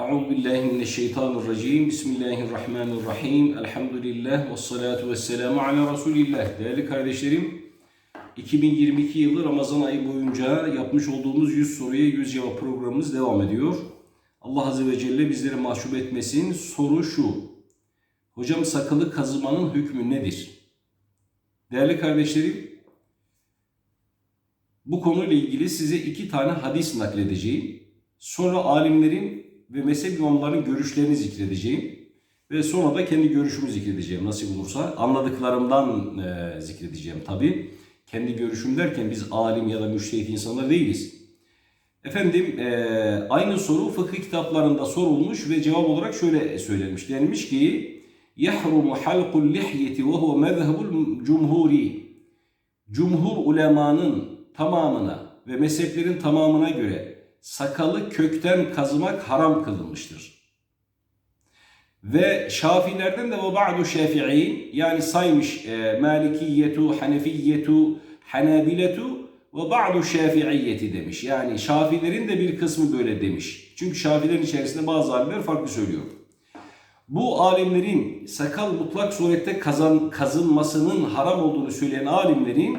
Euzu billahi mineşşeytanirracim. Bismillahirrahmanirrahim. Elhamdülillah ve salatu ve selamu ala Resulillah. Değerli kardeşlerim, 2022 yılı Ramazan ayı boyunca yapmış olduğumuz 100 soruya 100 cevap programımız devam ediyor. Allah Azze ve Celle bizleri mahcup etmesin. Soru şu. Hocam sakalı kazımanın hükmü nedir? Değerli kardeşlerim, bu konuyla ilgili size iki tane hadis nakledeceğim. Sonra alimlerin ve mezhep imamlarının görüşlerini zikredeceğim. Ve sonra da kendi görüşümü zikredeceğim nasip olursa. Anladıklarımdan e, zikredeceğim tabi. Kendi görüşüm derken biz alim ya da müştehit insanlar değiliz. Efendim e, aynı soru fıkıh kitaplarında sorulmuş ve cevap olarak şöyle söylenmiş. Denmiş ki يَحْرُمُ حَلْقُ الْلِحْيَةِ وَهُوَ مَذْهَبُ الْجُمْهُورِ Cumhur ulemanın tamamına ve mezheplerin tamamına göre sakalı kökten kazımak haram kılınmıştır. Ve Şafilerden de ve ba'du şafi'in yani saymış e, Malikiyetu, Hanefiyetu, Hanabiletu ve ba'du şafi'iyyeti demiş. Yani Şafilerin de bir kısmı böyle demiş. Çünkü Şafilerin içerisinde bazı alimler farklı söylüyor. Bu alimlerin sakal mutlak surette kazan, kazınmasının haram olduğunu söyleyen alimlerin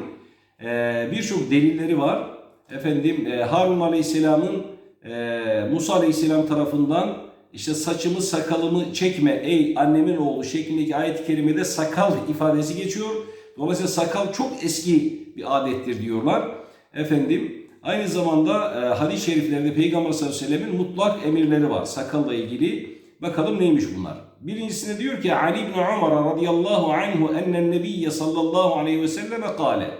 e, birçok delilleri var. Efendim e, Harun Aleyhisselam'ın e, Musa Aleyhisselam tarafından işte saçımı sakalımı çekme ey annemin oğlu şeklindeki ayet-i kerimede sakal ifadesi geçiyor. Dolayısıyla sakal çok eski bir adettir diyorlar. Efendim aynı zamanda e, hadis-i şeriflerde Peygamber sallallahu aleyhi ve sellemin mutlak emirleri var sakalla ilgili. Bakalım neymiş bunlar. Birincisinde diyor ki Ali ibn Umar radıyallahu anhu ennen nebiyye sallallahu aleyhi ve selleme kâle.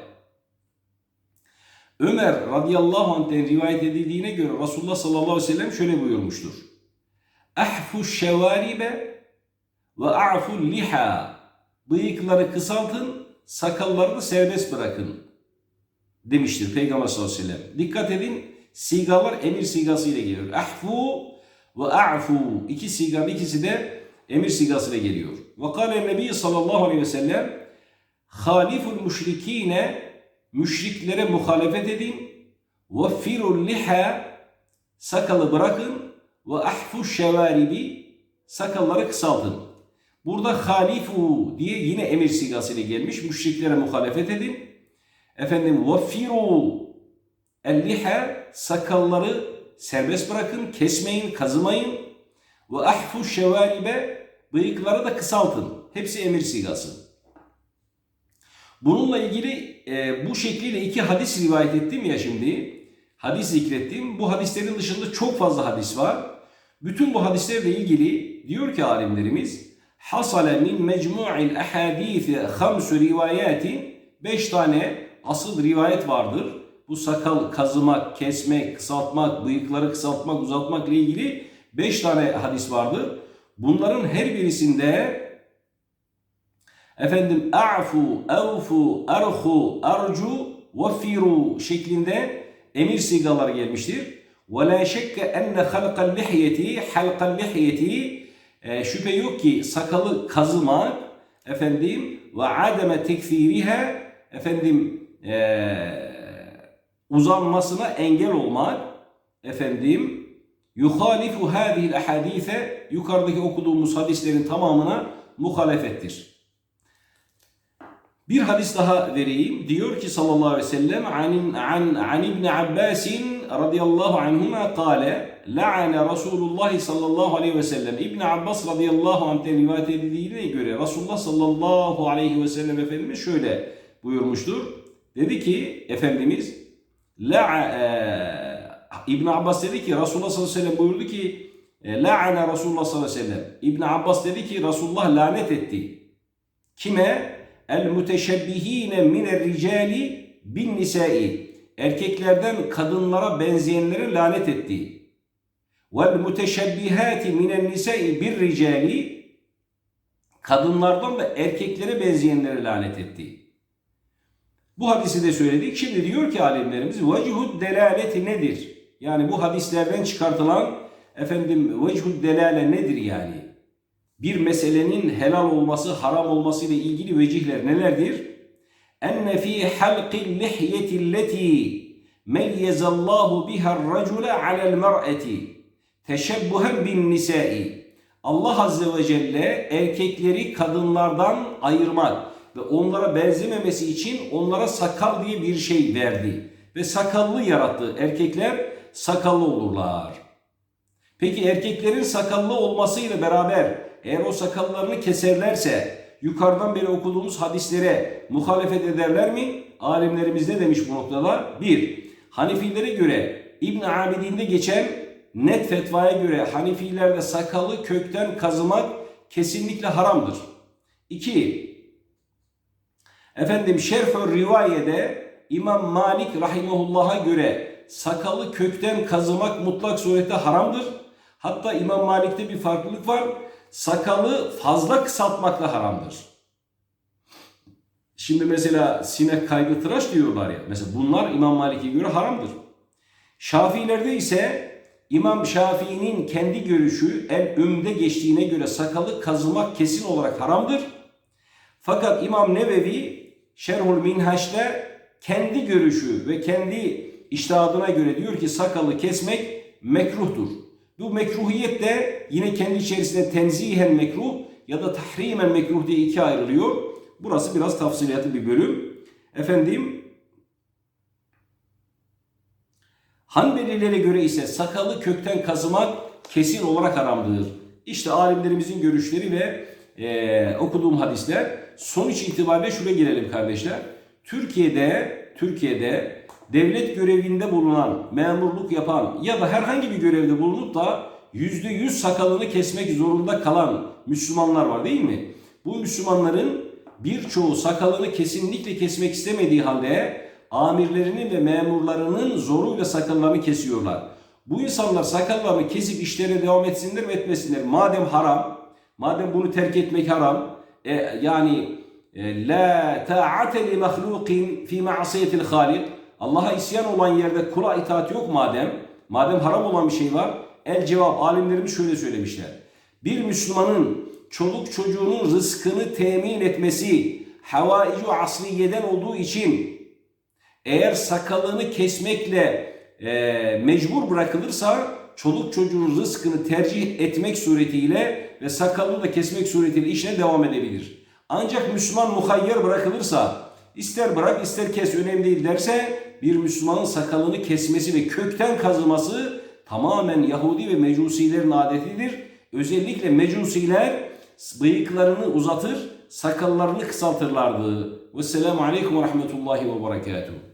Ömer radıyallahu anh'ten rivayet edildiğine göre Resulullah sallallahu aleyhi ve sellem şöyle buyurmuştur. Ahfu şevaribe ve a'fu liha. Bıyıkları kısaltın, sakallarını serbest bırakın demiştir Peygamber sallallahu aleyhi ve sellem. Dikkat edin sigalar emir sigası ile geliyor. Ahfu ve a'fu. İki siganın ikisi de emir sigası ile geliyor. Ve kâle nebi sallallahu aleyhi ve sellem haliful müşrikine müşriklere muhalefet edin. Ve firul liha sakalı bırakın ve ahfu şevaribi sakalları kısaltın. Burada halifu diye yine emir sigasıyla gelmiş. Müşriklere muhalefet edin. Efendim ve firu el liha sakalları serbest bırakın, kesmeyin, kazımayın. Ve ahfu şevaribe bıyıkları da kısaltın. Hepsi emir sigası. Bununla ilgili e, bu şekliyle iki hadis rivayet ettim ya şimdi. Hadis zikrettim. Bu hadislerin dışında çok fazla hadis var. Bütün bu hadislerle ilgili diyor ki alimlerimiz hasale min mecmu'il ahadisi hamsu rivayatin beş tane asıl rivayet vardır. Bu sakal kazımak, kesmek, kısaltmak, bıyıkları kısaltmak, uzatmak ile ilgili beş tane hadis vardır. Bunların her birisinde Efendim a'fu, avfu, arhu, arcu, vaffiru şeklinde emir sigalar gelmiştir. Ve la şekke enne halqal lihiyeti, halqal lihiyeti e, şüphe yok ki sakalı kazımak efendim ve ademe tekfiriha efendim e, uzanmasına engel olmak efendim yuhalifu hadihil ahadise yukarıdaki okuduğumuz hadislerin tamamına muhalefettir. Bir hadis daha vereyim. Diyor ki sallallahu aleyhi ve sellem an, an, an İbni Abbasin radıyallahu anhuma kâle la'ane Resulullah sallallahu aleyhi ve sellem İbn Abbas radıyallahu anh'ten rivayet edildiğine göre Resulullah sallallahu aleyhi ve sellem Efendimiz şöyle buyurmuştur. Dedi ki Efendimiz la e, İbn Abbas dedi ki Resulullah sallallahu aleyhi ve sellem buyurdu ki e, la'ane Resulullah sallallahu aleyhi ve sellem İbn Abbas dedi ki Resulullah lanet etti. Kime? El müteşebbihine miner ricali bin nisai. Erkeklerden kadınlara benzeyenlere lanet etti. Vel müteşebbihati minen nisai bir ricali. Kadınlardan da erkeklere benzeyenlere lanet etti. Bu hadisi de söyledik. Şimdi diyor ki alimlerimiz vecihud delaleti nedir? Yani bu hadislerden çıkartılan efendim vecihud delale nedir yani? Bir meselenin helal olması, haram olması ile ilgili vecihler nelerdir? Enne fi halqil lihyeti allati meyyezallahu biha ar-racule alel mer'ati. teşebbuhen bin nisai. Allah Azze ve Celle erkekleri kadınlardan ayırmak ve onlara benzememesi için onlara sakal diye bir şey verdi. Ve sakallı yarattı. Erkekler sakallı olurlar. Peki erkeklerin sakallı olmasıyla beraber eğer o sakallarını keserlerse yukarıdan beri okuduğumuz hadislere muhalefet ederler mi? Alimlerimiz ne demiş bu noktada? Bir, Hanifilere göre İbn Abidin'de geçen net fetvaya göre Hanifilerde sakalı kökten kazımak kesinlikle haramdır. İki, Efendim Şerhü Rivaye'de İmam Malik rahimehullah'a göre sakalı kökten kazımak mutlak surette haramdır. Hatta İmam Malik'te bir farklılık var. Sakalı fazla kısaltmakla haramdır. Şimdi mesela sinek kaygı tıraş diyorlar ya. Mesela bunlar İmam Malik'e göre haramdır. Şafiilerde ise İmam Şafii'nin kendi görüşü el ümde geçtiğine göre sakalı kazımak kesin olarak haramdır. Fakat İmam Nevevi Şerhul Minhaç'ta kendi görüşü ve kendi iştihadına göre diyor ki sakalı kesmek mekruhtur. Bu mekruhiyet de yine kendi içerisinde tenzihen mekruh ya da tahrimen mekruh diye ikiye ayrılıyor. Burası biraz tafsilatı bir bölüm. Efendim Hanbelilere göre ise sakalı kökten kazımak kesin olarak haramdır. İşte alimlerimizin görüşleri ve e, okuduğum hadisler. Sonuç itibariyle şuraya gelelim kardeşler. Türkiye'de Türkiye'de devlet görevinde bulunan, memurluk yapan ya da herhangi bir görevde bulunup da yüzde yüz sakalını kesmek zorunda kalan Müslümanlar var değil mi? Bu Müslümanların birçoğu sakalını kesinlikle kesmek istemediği halde amirlerinin ve memurlarının zoruyla sakallarını kesiyorlar. Bu insanlar sakallarını kesip işlerine devam etsinler mi etmesinler. Madem haram, madem bunu terk etmek haram, e, yani e, la ta'ate li mahlukin fi ma'siyetil halik. Allah'a isyan olan yerde kula itaat yok madem. Madem haram olan bir şey var. El cevap alimlerimiz şöyle söylemişler. Bir Müslümanın çoluk çocuğunun rızkını temin etmesi havaicu asliyeden olduğu için eğer sakalını kesmekle e, mecbur bırakılırsa çoluk çocuğun rızkını tercih etmek suretiyle ve sakalını da kesmek suretiyle işine devam edebilir. Ancak Müslüman muhayyer bırakılırsa ister bırak ister kes önemli değil derse bir Müslümanın sakalını kesmesi ve kökten kazıması tamamen Yahudi ve Mecusilerin adetidir. Özellikle Mecusiler bıyıklarını uzatır, sakallarını kısaltırlardı. Vesselamu aleyküm ve rahmetullahi ve berekatuhu.